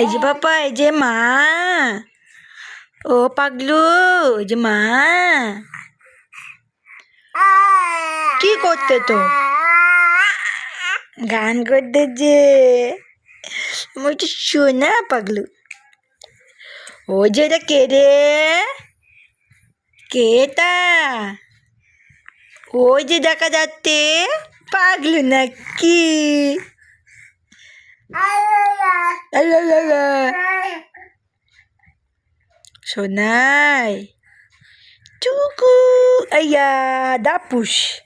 এই যে বাবা এই যে মা ও পাগলু যে মা কি করতে তো গান করতে যে একটু শোনা পাগলু ও যে এটা কে রে কেটা ওই যে দেখা যাচ্ছে paglunaki. Alalala. Sonay. Tuku. Aya, dapush.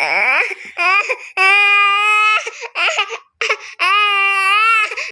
Ah, ah, ah.